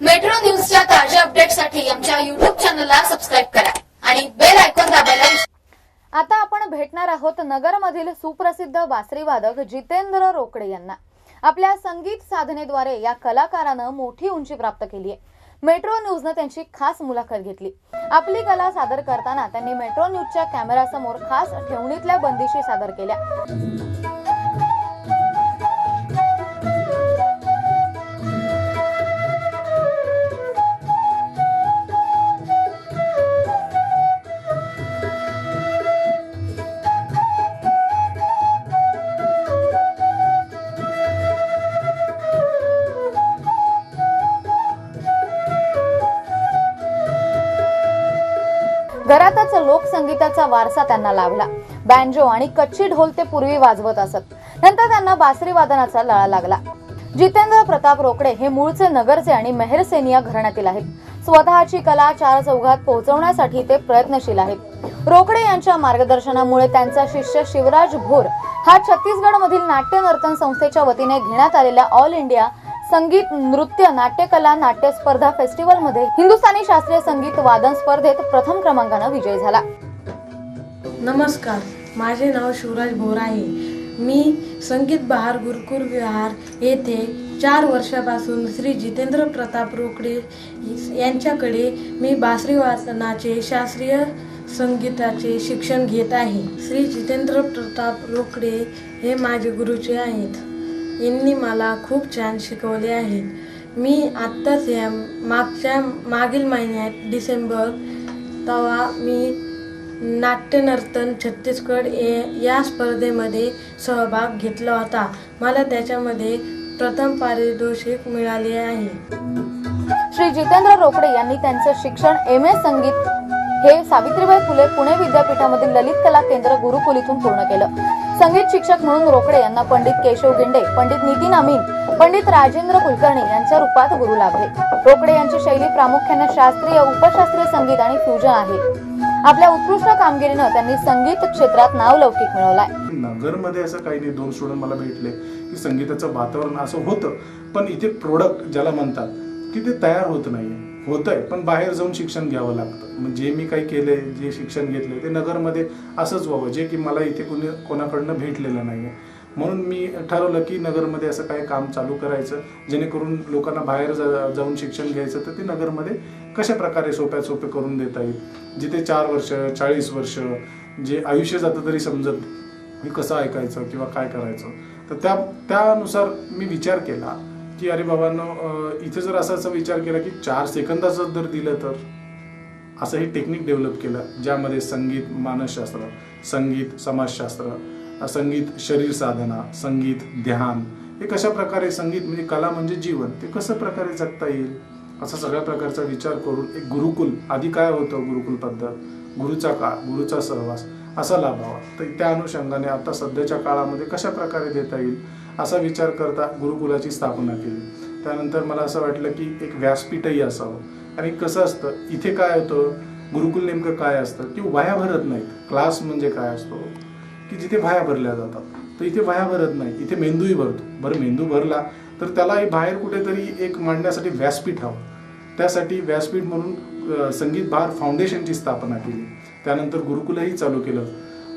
Metro न्यूजच्या ताज्या अपडेटसाठी आमच्या युट्यूब चॅनलला सबस्क्राईब करा आणि बेल आयकॉन दाबायला आता आपण भेटणार आहोत नगरमधील सुप्रसिद्ध बासरीवादक जितेंद्र रोकडे यांना. आपल्या संगीत साधनेद्वारे या कलाकारानं मोठी उंची प्राप्त केली आहे मेट्रो न्यूजनं त्यांची खास मुलाखत घेतली. आपली कला सादर करताना त्यांनी मेट्रो न्यूजच्या कॅमेरासमोर खास ठेवणीतल्या बंदिशी सादर केल्या. संगीताचा वारसा त्यांना लाभला. बँजो आणि कच्ची ढोल ते पूर्वी वाजवत असत. नंतर त्यांना बासरी वादनाचा लळा लागला. जितेंद्र प्रताप रोकडे हे मूळचे नगरचे आणि मेहरसेन या घराण्यातील आहेत. स्वतःची कला चार चौघात पोहोचवण्यासाठी ते प्रयत्नशील आहेत. रोकडे यांच्या मार्गदर्शनामुळे त्यांचा शिष्य शिवराज भोर हा छत्तीसगड मधील नाट्य नर्तन संस्थेच्या वतीने घेण्यात आलेल्या ऑल इंडिया संगीत नृत्य नाट्यकला नाट्य स्पर्धा फेस्टिवलमध्ये हिंदुस्थानी शास्त्रीय संगीत वादन स्पर्धेत प्रथम क्रमांकानं विजय झाला. नमस्कार माझे नाव शिवराज भोर आहे मी संगीत बहार गुरुकुल विहार येथे चार वर्षापासून श्री जितेंद्र प्रताप रोकडे यांच्याकडे मी बासरी वाचनाचे शास्त्रीय संगीताचे शिक्षण घेत आहे. श्री जितेंद्र प्रताप रोकडे हे माझे गुरुचे आहेत. यांनी मला खूप छान शिकवले आहे. मी आत्ताच या मागच्या मागील महिन्यात डिसेंबर तेव्हा मी नाट्यनर्तन छत्तीसगड ए या स्पर्धेमध्ये सहभाग घेतला होता. मला त्याच्यामध्ये प्रथम पारितोषिक मिळाले आहे. श्री जितेंद्र रोकडे यांनी त्यांचं शिक्षण एम. ए संगीत हे सावित्रीबाई फुले पुणे विद्यापीठामधील ललित कला केंद्र गुरुकुल इथून पूर्ण केलं. संगीत शिक्षक म्हणून रोकडे यांना पंडित केशव गिंडे पंडित नितीन अमीन पंडित राजेंद्र कुलकर्णी यांच्या रूपात गुरु लाभले. रोकडे यांची शैली प्रामुख्याने शास्त्रीय उपशास्त्रीय संगीत आणि फ्युजन आहे. आपल्या उत्कृष्ट कामगिरीनं त्यांनी संगीत क्षेत्रात नावलौकिक मिळवलाय. नगरमध्ये असं काही नाही दोन स्टुडंट मला भेटले की संगीताचं वातावरण असं होतं. पण इथे प्रोडक्ट ज्याला म्हणतात की ते तयार होत नाहीये. होतंय पण बाहेर जाऊन शिक्षण घ्यावं लागतं. मग जे मी काही केले जे शिक्षण घेतले ते नगरमध्ये असंच व्हावं. जे की मला इथे कोणी कोणाकडनं भेटलेलं नाहीये. म्हणून मी ठरवलं की नगरमध्ये असं काही काम चालू करायचं. जेणेकरून लोकांना बाहेर जा जाऊन शिक्षण घ्यायचं तर ते नगरमध्ये कशा प्रकारे सोप्यात सोपे करून देता येईल? जिथे चार वर्ष चाळीस वर्ष जे आयुष्य जातं तरी समजत मी कसं ऐकायचं किंवा काय करायचं? तर त्या त्यानुसार मी विचार केला की अरे बाबांनो इथे जर असा असा विचार केला की चार सेकंदाचं जर दिलं तर? असं हे टेक्निक डेव्हलप केलं ज्यामध्ये संगीत मानसशास्त्र संगीत समाजशास्त्र संगीत शरीर साधना संगीत ध्यान हे कशा प्रकारे संगीत म्हणजे कला म्हणजे जीवन ते कसं प्रकारे जगता येईल? असा सगळ्या प्रकारचा विचार करून एक गुरुकुल आधी काय होतं गुरुकुल पद्धत? गुरुचा काळ गुरुचा सहवास असा लाभावा. तर त्या अनुषंगाने आता सध्याच्या काळामध्ये कशा प्रकारे देता येईल असा विचार करता गुरुकुलाची स्थापना केली. त्यानंतर मला असं वाटलं की एक व्यासपीठही असावं. आणि कसं असतं इथे काय होतं गुरुकुल नेमकं काय असतं? की वाया भरत नाहीत. क्लास म्हणजे काय असतो? की जिथे वाया भरल्या जातात. तर इथे वाया भरत नाही. इथे मेंदूही भरतो. बरं मेंदू भरला तर त्यालाही बाहेर कुठेतरी एक मांडण्यासाठी व्यासपीठ हवं. त्यासाठी व्यासपीठ म्हणून संगीत बहार फाउंडेशनची स्थापना केली. त्यानंतर गुरुकुलही चालू केलं.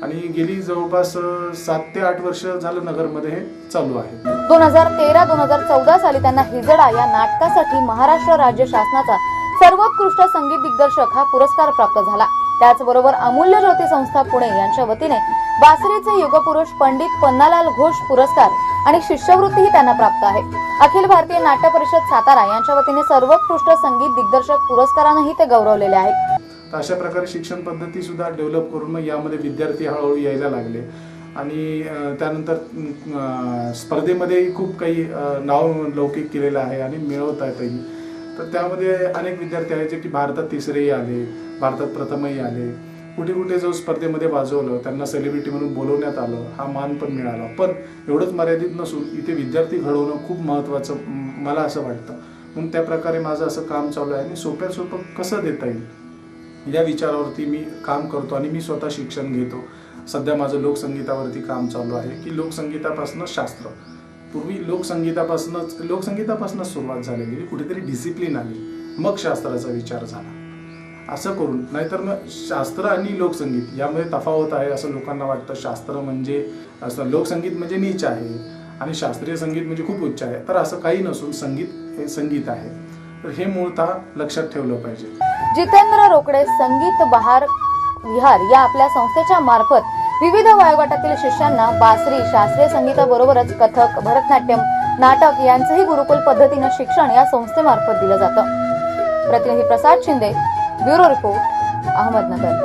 आणि गेली जवळपास सात ते आठ वर्ष झालं नगरमध्ये हे चालू आहे. दोन हजार तेरा दोन हजार चौदा साली त्यांना हिजडा या नाटकासाठी महाराष्ट्र राज्य शासनाचा सर्वोत्कृष्ट संगीत दिग्दर्शक हा पुरस्कार प्राप्त झाला. त्याचबरोबर अमूल्य ज्योती संस्था पुणे यांच्या वतीने बासरीचे युगपुरुष पंडित पन्नालाल घोष पुरस्कार आणि शिष्यवृत्तीही त्यांना प्राप्त आहे. अखिल भारतीय नाट्य परिषद सातारा यांच्या वतीने सर्वोत्कृष्ट संगीत दिग्दर्शक पुरस्कारानंही ते गौरवलेले आहेत. अशा प्रकारे शिक्षण पद्धती सुद्धा डेव्हलप करून मग यामध्ये विद्यार्थी हळूहळू यायला लागले. आणि त्यानंतर स्पर्धेमध्येही खूप काही नाव लौकिक केलेलं आहे आणि मिळवत येतही तर त्यामध्ये अनेक विद्यार्थी आहेत जे की भारतात तिसरेही आले भारतात प्रथमही आले. कुठे कुठे जो स्पर्धेमध्ये वाजवलं त्यांना सेलिब्रिटी म्हणून बोलवण्यात आलं हा मान पण मिळाला. पण एवढंच मर्यादित नसून इथे विद्यार्थी घडवणं खूप महत्त्वाचं मला असं वाटतं. म्हणून त्या प्रकारे माझं असं काम चालू आहे आणि सोप्या सोपं कसं देता येईल? या विचारावरती मी काम करतो आणि मी स्वतः शिक्षण घेतो. सध्या माझं लोकसंगीतावरती काम चालू आहे की लोकसंगीतापासून शास्त्र. पूर्वी लोकसंगीतापासूनच लोकसंगीतापासूनच सुरुवात झालेली कुठेतरी डिसिप्लिन आली. मग शास्त्राचा विचार झाला. असं करून नाहीतर मग शास्त्र आणि लोकसंगीत यामध्ये तफावत आहे असं लोकांना वाटतं. शास्त्र म्हणजे असं लोकसंगीत म्हणजे नीच आहे आणि शास्त्रीय संगीत म्हणजे खूप उच्च आहे. तर असं काही नसून संगीत हे संगीत आहे. तर हे मूळतः लक्षात ठेवलं पाहिजे. जितेंद्र रोकडे संगीत बहार विहार या आपल्या संस्थेच्या मार्फत विविध वयोगटातील शिष्यांना बासरी शास्त्रीय संगीताबरोबरच कथक भरतनाट्यम नाटक यांचंही गुरुकुल पद्धतीनं शिक्षण या संस्थेमार्फत दिलं जातं. प्रतिनिधी प्रसाद शिंदे ಬ್ಯೂರೋ ರಿಪೋರ್ಟ್ ಅಹಮದ್ನಗರ್